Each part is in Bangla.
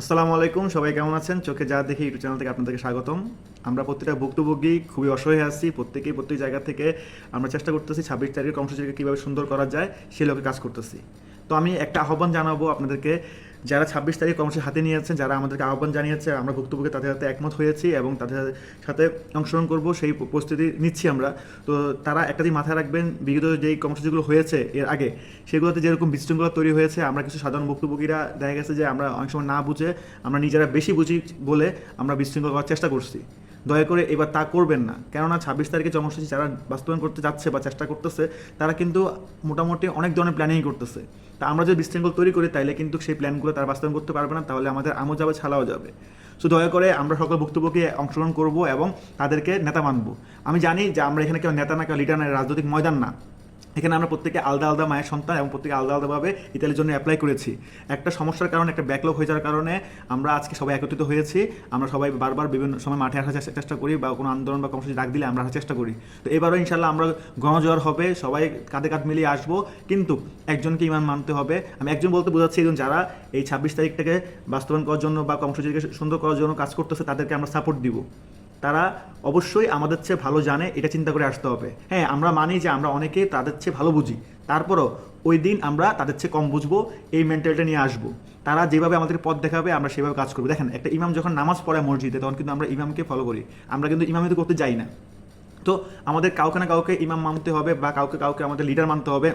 আসসালামু আলাইকুম, সবাই কেমন আছেন? চোখে যা দেখি ইউটিউব চ্যানেল থেকে আপনাদেরকে স্বাগতম। আমরা প্রত্যেকটা ভুক্তভোগী খুবই অসহায় আছি, প্রত্যেকেই প্রত্যেক জায়গা থেকে আমরা চেষ্টা করতেছি ছাব্বিশ তারিখের কর্মসূচিকে কীভাবে সুন্দর করা যায়, সে লোকে কাজ করতেছি। তো আমি একটা আহ্বান জানাব আপনাদেরকে যারা ছাব্বিশ তারিখ কর্মসূচি হাতে নিয়ে যাচ্ছেন, যারা আমাদেরকে আহ্বান জানিয়েছে, আমরা ভুক্তভোগী তাদের সাথে একমত হয়েছি এবং তাদের সাথে অংশগ্রহণ করব, সেই প্রস্তুতি নিচ্ছি আমরা। তো তারা একটা দিন মাথায় রাখবেন, বিগত যেই কর্মসূচিগুলো হয়েছে এর আগে, সেগুলোতে যেরকম বিশৃঙ্খলা তৈরি হয়েছে, আমরা কিছু সাধারণ ভুক্তভোগীরা দেখা গেছে যে আমরা অনেক সময় না বুঝে, আমরা নিজেরা বেশি বুঝি বলে আমরা বিশৃঙ্খলা করার চেষ্টা করছি। দয়া করে এবার তা করবেন না। কেননা ছাব্বিশ তারিখে কর্মসূচি যারা বাস্তবায়ন করতে যাচ্ছে বা চেষ্টা করতেছে, তারা কিন্তু মোটামুটি অনেক ধরনের প্ল্যানিং করতেছে। তা আমরা যদি বিশৃঙ্খল তৈরি করি, তাইলে কিন্তু সেই প্ল্যানগুলো তারা বাস্তবায়ন করতে পারবে না, তাহলে আমাদের আমও যাবে, ছালাও যাবে। সো দয়া করে আমরা সকল বক্তব্যকে অংশগ্রহণ করব এবং তাদেরকে নেতা মানব। আমি জানি যে আমরা এখানে কেউ নেতা না, কেউ লিডার না রাজনৈতিক ময়দান না। এখানে আমরা প্রত্যেকে আলাদা আলাদা মায়ের সন্তান এবং প্রত্যেকে আলাদা আলাদাভাবে ইতালির জন্য অ্যাপ্লাই করেছি। একটা সমস্যার কারণে, একটা ব্যাকলগ হয়ে যাওয়ার কারণে আমরা আজকে সবাই একত্রিত হয়েছি। আমরা সবাই বারবার বিভিন্ন সময় মাঠে আসার চেষ্টা- করি বা কোনো আন্দোলন বা কর্মসূচি ডাক দিলে আমরা আসার চেষ্টা করি। তো এবারও ইনশাল্লাহ আমরা গণজোয়ার হবে, সবাই কাঁধে কাঁধ মিলিয়ে আসব। কিন্তু একজনকে ইমান মানতে হবে। আমি একজন বলতে বোঝাচ্ছি একজন যারা এই ছাব্বিশ তারিখটাকে বাস্তবায়ন করার জন্য বা কর্মসূচিকে সুন্দর করার জন্য কাজ করতেছে, তাদেরকে আমরা সাপোর্ট দিব। তারা অবশ্যই আমাদের চেয়ে ভালো জানে, এটা চিন্তা করে আসতে হবে। হ্যাঁ আমরা মানি যে আমরা অনেকে তাদের চেয়ে ভালো বুঝি। তারপরও ওই দিন আমরা তাদের চেয়ে কম বুঝব, এই মেন্টালিটি নিয়ে আসব। তারা যেভাবে আমাদের পথ দেখাবে, আমরা সেভাবে কাজ করব। দেখেন, একটা ইমাম যখন নামাজ পড়ায় মসজিদে, তখন কিন্তু আমরা ইমামকে ফলো করি। আমরা কিন্তু ইমামিতে করতে যাই না। তো আমাদের কাউকে না কাউকে ইমাম মানতে হবে বা কাউকে কাউকে আমাদের লিডার মানতে হবে।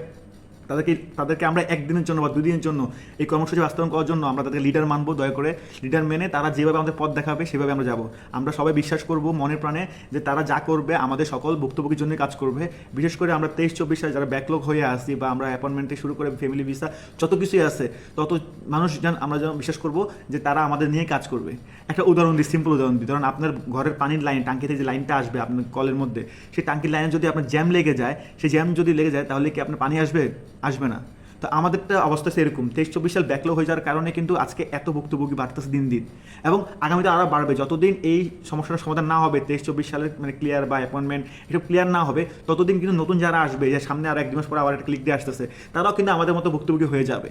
তাদেরকে তাদেরকে আমরা একদিনের জন্য বা দুদিনের জন্য এই কর্মসূচি বাস্তবায়ন করার জন্য আমরা তাদেরকে লিডার মানবো, দয়া করে লিডার মেনে তারা যেভাবে আমাদের পথ দেখাবে সেভাবে আমরা যাব। আমরা সবাই বিশ্বাস করব মনে প্রাণে যে তারা যা করবে আমাদের সকল ভুক্তভোগীর জন্য কাজ করবে। বিশেষ করে আমরা তেইশ, চব্বিশ সালে যারা ব্যাকলগ হয়ে আসি বা আমরা অ্যাপয়েন্টমেন্টে শুরু করে ফ্যামিলি ভিসা যত কিছুই আছে, তত মানুষ যেন, আমরা যেন বিশ্বাস করব যে তারা আমাদের নিয়ে কাজ করবে। একটা উদাহরণ দিই সিম্পল উদাহরণ দিই। ধরুন আপনার ঘরের পানির লাইন টাঙ্কি থেকে যে লাইনটা আসবে আপনার কলের মধ্যে, সেই টাঙ্কির লাইনে যদি আপনার জ্যাম লেগে যায়, সেই জ্যাম যদি লেগে যায় তাহলে কি আপনার পানি আসবে? আসবে না। তো আমাদেরটা অবস্থা সেরকম। তেইশ, চব্বিশ সাল ব্যাকলো হয়ে যাওয়ার কারণে কিন্তু আজকে এত ভুক্তভোগী বাড়তেছে দিন দিন। এবং আগামীতে আরও বাড়বে। যতদিন এই সমস্যার সমাধান না হবে, তেইশ, চব্বিশ সালের মানে ক্লিয়ার বা অ্যাপয়েন্টমেন্ট এসব ক্লিয়ার না হবে, ততদিন কিন্তু নতুন যারা আসবে, যে সামনে আর এক দিন পরে আবার একটা ক্লিক দিয়ে আসতেছে, তারাও কিন্তু আমাদের মতো ভুক্তভোগী হয়ে যাবে।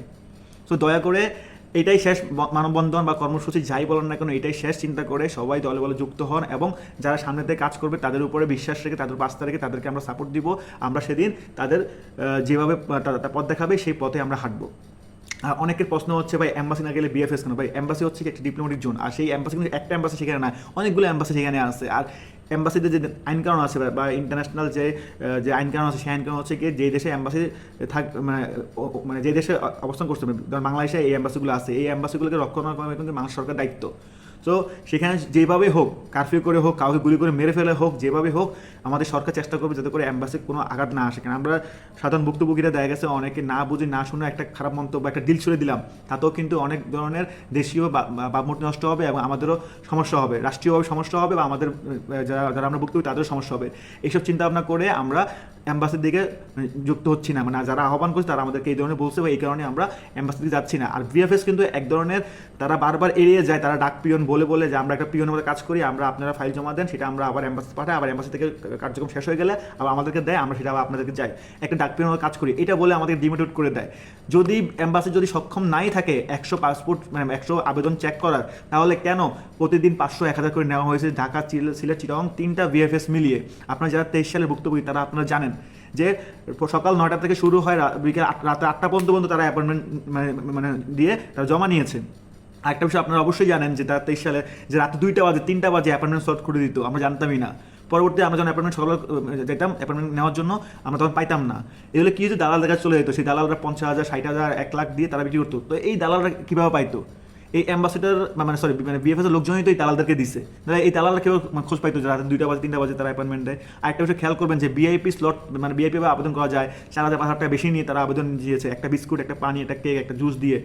সো দয়া করে এটাই শেষ। মানববন্ধন বা কর্মসূচি যাই বলেন না কেন, এটাই শেষ। চিন্তা করে সবাই দলে বলে যুক্ত হন এবং যারা সামনে থেকে কাজ করবে, তাদের উপরে বিশ্বাস রেখে, তাদের পাশে রেখে তাদেরকে আমরা সাপোর্ট দিব। আমরা সেদিন তাদের যেভাবে পথ দেখাবে, সেই পথে আমরা হাঁটবো। আর অনেকের প্রশ্ন হচ্ছে, ভাই অ্যাম্বাসি না গেলে বিএফএস কেন? ভাই অ্যাম্বাসি হচ্ছে একটা ডিপ্লোমেটিক জোন আর সেই অ্যাম্বাসি কিন্তু একটা অ্যাম্বাসি সেখানে না অনেকগুলো অ্যাম্বাসি সেখানে আছে। আর অ্যাম্বাসিতে যে আইন কারণ আছে, বা- ইন্টারন্যাশনাল যে যে আইন কানুন আছে, সেই আইন কানুন হচ্ছে কি যে দেশে অ্যাম্বাসি থাক মানে মানে যে দেশে অবস্থান করছে ধর বাংলাদেশে এই অ্যাম্বাসিগুলো আছে, এই অ্যাম্বাসিগুলোকে রক্ষণাবেক্ষণ কিন্তু বাংলাদেশ সরকার দায়িত্ব। তো সেখানে যেভাবে হোক কারফিউ করে হোক কাউকে গুলি করে মেরে ফেলে হোক যেভাবে হোক আমাদের সরকার চেষ্টা করবে যাতে করে অ্যাম্বাসির কোনো আঘাত না আসে। কারণ আমরা সাধারণ ভুক্তভোগীরা দেখা গেছে অনেকে না বুঝে না শুনে একটা খারাপ মন্তব্য একটা ডিল ছুড়ে দিলাম। তাতেও কিন্তু অনেক ধরনের দেশীয় বা- বা- নষ্ট হবে এবং আমাদেরও সমস্যা হবে। রাষ্ট্রীয়ভাবে সমস্যা হবে বা আমাদের যারা যারা আমরা ভুক্তভোগী তাদেরও সমস্যা হবে। এইসব চিন্তা ভাবনা করে আমরা অ্যাম্বাসির দিকে মানে, যুক্ত হচ্ছি না। মানে যারা আহ্বান করছে তারা আমাদেরকে এই ধরনের বলছে বা এই কারণে আমরা অ্যাম্বাসির দিকে যাচ্ছি না। আর ভিএফএস কিন্তু এক ধরনের তারা বারবার এড়িয়ে যায় তারা ডাক পিয়ন বলে বলে যে আমরা একটা পিয়নের মধ্যে কাজ করি, আমরা আপনারা ফাইল জমা দেন, সেটা আমরা আবার অ্যাম্বাসি পাঠাই, আবার অ্যাম্বাসি থেকে কার্যক্রম শেষ হয়ে গেলে আবার আমাদেরকে দেয়, আমরা সেটা আবার আপনাদেরকে যাই। একটা ডাক পিয়নের মধ্যে কাজ করি, এটা বলে আমাদের ডিমোটিভেট করে দেয়। যদি অ্যাম্বাসি যদি সক্ষম নাই থাকে একশো পাসপোর্ট মানে একশো আবেদন চেক করার, তাহলে কেন প্রতিদিন পাঁচশো, এক হাজার করে নেওয়া হয়েছে ঢাকা সিলেট চিটং তিনটা ভিএফএস মিলিয়ে? আপনারা যারা তেইশ সালের ভুক্তভোগী, তারা আপনারা জানেন যে সকাল নয়টা থেকে শুরু হয় বিকেল রাতে আটটা পর্যন্ত পর্যন্ত তারা অ্যাপয়েন্টমেন্ট মানে মানে দিয়ে তারা জমা নিয়েছে। আরেকটা বিষয় আপনারা অবশ্যই জানেন যে তারা তেইশ সালে, যে রাতে দুইটা বাজে, তিনটা বাজে অ্যাপয়েন্টমেন্ট সলভ করে দিত, আমরা জানতামই না। পরবর্তী আমরা যখন অ্যাপয়েন্টমেন্ট সকালে যেতাম অ্যাপয়েন্টমেন্ট নেওয়ার জন্য, আমরা তখন পাইতাম না। এগুলো কি হচ্ছে দালালদের কাছে চলে যেত, সেই দালালরা পঞ্চাশ হাজার, ষাট হাজার, এক লাখ দিয়ে তারা বিক্রি করতো। তো এই দালালরা কীভাবে পাইতো? এই অ্যাম্বাসেডার মানে সরি মানে বিএফএস এর লোকজনই তো এই দালালদেরকে দিছে। তাহলে এই দালালরা কেউ মানে খোঁজ পাইতো যে রাতে দুইটা বাজে, তিনটা বাজে তারা অ্যাপয়েন্টমেন্ট দেয়? আর একটা বিষয় খেয়াল করবেন যে বিআইপি স্লট মানে বিআইপি আবেদন করা যায়। চার হাজার পাঁচ হাজার টাকা বেশি নিয়ে তারা আবেদন দিয়েছে। একটা বিস্কুট, একটা পানি, একটা কেক, একটা জুস দিয়ে।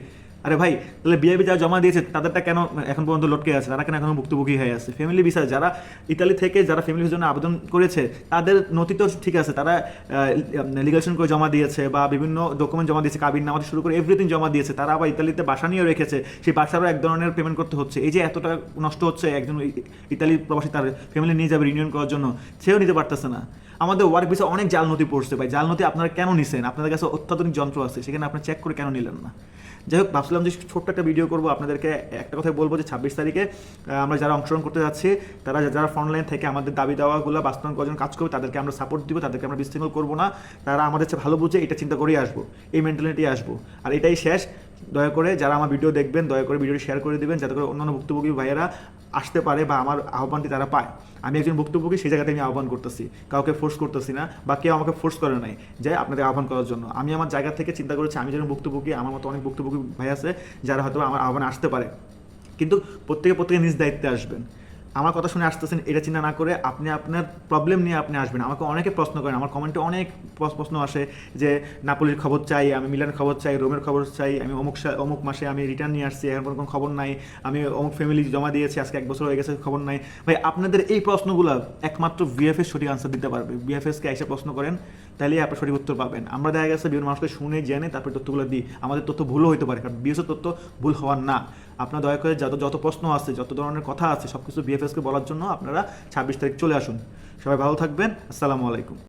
আরে ভাই, তাহলে বিআইপি যারা জমা দিয়েছে, তাদেরটা কেন এখন পর্যন্ত লটকে আছে? তারা কেন এখনও ভুক্তভোগী হয়ে আছে? ফ্যামিলি ভিসা যারা ইতালি থেকে যারা ফ্যামিলি জন্য আবেদন করেছে, তাদের নথি তো ঠিক আছে। তারা লিগেশন করে জমা দিয়েছে বা বিভিন্ন ডকুমেন্ট জমা দিয়েছে, কাবিন নামাতে শুরু করে এভরিথিং জমা দিয়েছে। তারা আবার ইতালিতে বাসা নিয়েও রেখেছে। সেই বাসারও এক ধরনের পেমেন্ট করতে হচ্ছে। এই যে এতটা নষ্ট হচ্ছে একজন ইতালি প্রবাসী, তার ফ্যামিলি নিয়ে যাবে রিনিয়ন করার জন্য, সেও নিতে পারতেছে না। আমাদের ওয়ার্ক ভিসা অনেক জাল নথি পড়ছে ভাই। জাল নথি আপনারা কেন নিছেন? আপনাদের কাছে অত্যাধুনিক যন্ত্র আছে, সেখানে আপনারা চেক করে কেন নিলেন না? যাই হোক, ভাবছিলাম যে ছোট্ট একটা ভিডিও করব, আপনাদেরকে একটা কথাই বলব যে ছাব্বিশ তারিখে আমরা যারা অংশগ্রহণ করতে যাচ্ছি, তারা যারা ফ্রন্টলাইন থেকে আমাদের দাবি দাওয়াগুলো বাস্তবায়ন করার জন্য কাজ করবে, তাদেরকে আমরা সাপোর্ট দিব, তাদেরকে আমরা বিশৃঙ্খল করব না। তারা আমাদের চেয়ে ভালো বুঝে এটা চিন্তা করেই আসব, এই মেন্টালিটি আসব। আর এটাই শেষ। দয়া করে যারা আমার ভিডিও দেখবেন, দয়া করে ভিডিওটি শেয়ার করে দেবেন, যাতে করে অন্যান্য ভুক্তভোগী ভাইয়েরা আসতে পারে বা আমার আহ্বানটি তারা পায়। আমি একজন ভুক্তভোগী সেই জায়গাতে আমি আহ্বান করতেছি। কাউকে ফোর্স করতেছি না বা কেউ আমাকে ফোর্স করে নাই যে আপনাদের আহ্বান করার জন্য। আমি আমার জায়গা থেকে চিন্তা করেছি, আমি যেন ভুক্তভোগী, আমার মতো অনেক ভুক্তভোগী ভাই আছে, যারা হয়তো আমার আহ্বানে আসতে পারে। কিন্তু প্রত্যেকে প্রত্যেকে নিজ দায়িত্বে আসবেন। আমার কথা শুনে আসতেছেন, এটা চিন্তা না করে আপনি আপনার প্রবলেম নিয়ে আপনি আসবেন। আমাকে অনেকে প্রশ্ন করেন, আমার কমেন্টে অনেক প্রশ্ন আসে যে, নাপোলির খবর চাই, আমি মিলানের খবর চাই, রোমের খবর চাই, আমি অমুক অমুক মাসে আমি রিটার্ন নিয়ে আসছি, এখন কোনো খবর নাই, আমি অমুক ফ্যামিলি জমা দিয়েছি, আজকে এক বছর হয়ে গেছে, খবর নাই। ভাই, আপনাদের এই প্রশ্নগুলো একমাত্র বিএফএস সঠিক আনসার দিতে পারবে। বিএফএসকে এসে প্রশ্ন করেন তাহলে আপনি সঠিক উত্তর পাবেন। আমরা দেখা গেছে বিভিন্ন মানুষকে শুনে, জেনে তারপরে তথ্যগুলো দিই। আমাদের তথ্য ভুলও হতে পারে, কারণ বিএসএ তথ্য ভুল হওয়ার না। আপনার দয়া করে যত যত প্রশ্ন আছে, যত ধরনের কথা আছে সব কিছু বিএফএসকে বলার জন্য আপনারা ছাব্বিশ তারিখ চলে আসুন। সবাই ভালো থাকবেন। আসসালামু আলাইকুম।